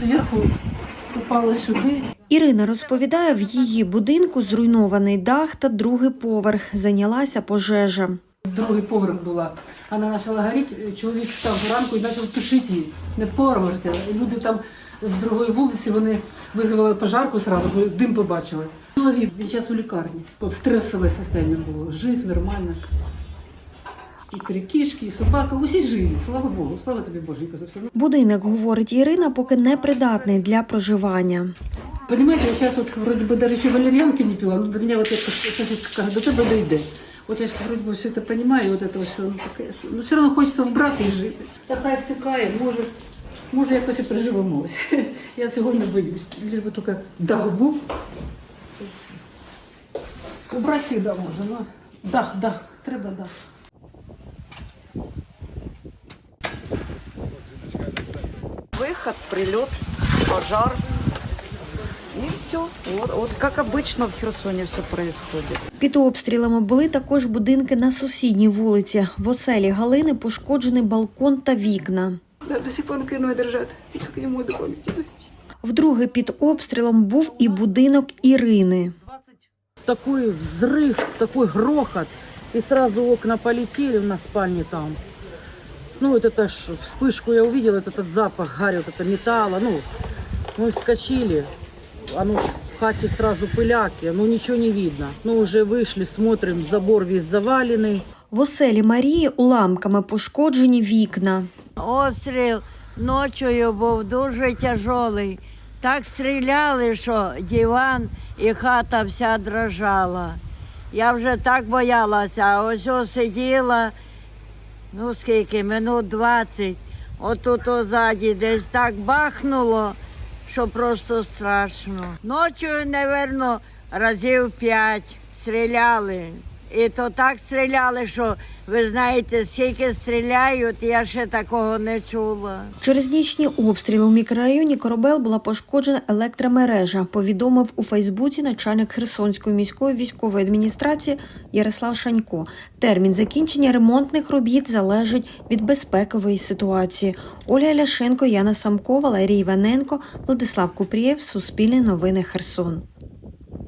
Зверху упала сюди. Ірина розповідає, в її будинку зруйнований дах та другий поверх. Зайнялася пожежа. Другий поверх була. Вона почала горіти, чоловік став зранку і почав тушити її. Не впорався. Люди там з другої вулиці вони визвали пожарку одразу, бо дим побачили. Чоловік він зараз у лікарні. Стресове состояние було. Жив нормально І перекішки, і собака, усі живі. Слава Богу, слава тобі Боженька за все. Будинок, говорить Ірина, поки непридатний для проживання. Понимаете, я сейчас вот вроде бы даже еще валерьянки не пила, но до меня вот это соседка как до тебе дойде. Вот я сейчас вроде бы все это понимаю, вот это все, ну, таке, що- ну все равно хочется вбрати і жити. Така стікає, може, може якось і приживемось. Я цього не боюсь. Лиш би тільки дах був. Убрати завжди можна, ну, дах, дах, треба дах. Выход, прилет, пожар. И все. Вот, вот как обычно в Херсоне все происходит. Під обстрілами були також будинки на сусідній вулиці. В оселі Галини пошкоджений балкон та вікна. Да, до сих пор кинули держати. І тільки не можу допомогти. Вдруге під обстрілом був і будинок Ірини. такой взрыв, такой грохот, и сразу окна полетели на спальне там. Ну, вот это ж вспышку я увидела, вот этот запах гари, вот это металла, ну, мы вскочили, оно ж в хате сразу пыляки, ну, ничего не видно. Ну, уже вышли, смотрим, забор весь заваленный. В оселі Марії уламками пошкоджені вікна. Обстріл ночою був дуже тяжелий. Так стріляли, що диван і хата вся дрожала. Я вже так боялася, а ось ось сиділа, ну скільки, минут 20. Отут озаді десь так бахнуло, що просто страшно. Ночою, напевно, разів п'ять стріляли. І то так стріляли, що ви знаєте, скільки стріляють, я ще такого не чула. Через нічні обстріли у мікрорайоні Коробел була пошкоджена електромережа, повідомив у Фейсбуці начальник Херсонської міської військової адміністрації Ярослав Шанько. Термін закінчення ремонтних робіт залежить від безпекової ситуації. Ольга Ляшенко, Яна Самко, Валерій Іваненко, Владислав Купрієв, Суспільне новини Херсон.